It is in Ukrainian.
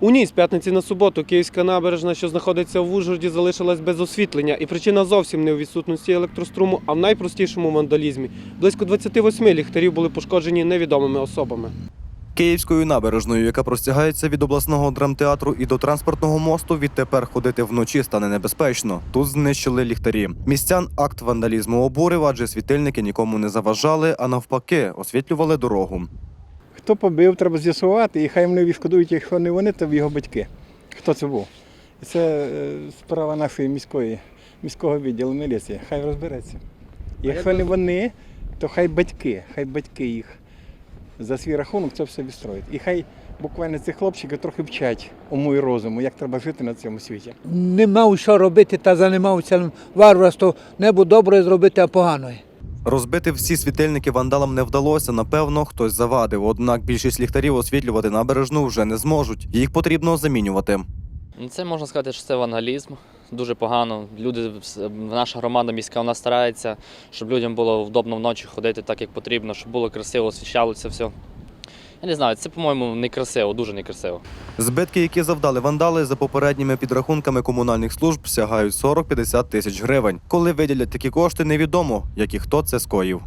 У ній з п'ятниці на суботу Київська набережна, що знаходиться в Ужгороді, залишилась без освітлення. І причина зовсім не у відсутності електроструму, а в найпростішому вандалізмі. Близько 28 ліхтарів були пошкоджені невідомими особами. Київською набережною, яка простягається від обласного драмтеатру і до транспортного мосту, відтепер ходити вночі стане небезпечно. Тут знищили ліхтарі. Містян акт вандалізму обурив, адже світильники нікому не заважали, а навпаки, освітлювали дорогу. Хто побив, треба з'ясувати, і хай вони відшкодують, якщо не вони, то його батьки. Хто це був? І це е, справа нашої міської, міського відділу міліції. Хай розбереться. Якщо не вони, то хай батьки, хай батьки їх за свій рахунок це все відстроять. І хай буквально ці хлопчики трохи вчать уму і розуму, як треба жити на цьому світі. не мав що робити та займався варварством, небо добре зробити, а погано. Розбити всі світильники вандалам не вдалося. Напевно, хтось завадив. Однак більшість ліхтарів освітлювати набережну вже не зможуть. Їх потрібно замінювати. Це можна сказати, що це вандалізм. Дуже погано. Люди, наша громада міська вона старається, щоб людям було вдобно вночі ходити так, як потрібно, щоб було красиво, освіщалося все. Я не знаю, це, по-моєму, некрасиво, дуже некрасиво. Збитки, які завдали вандали, за попередніми підрахунками комунальних служб сягають 40-50 тисяч гривень. Коли виділять такі кошти, невідомо, як і хто це скоїв.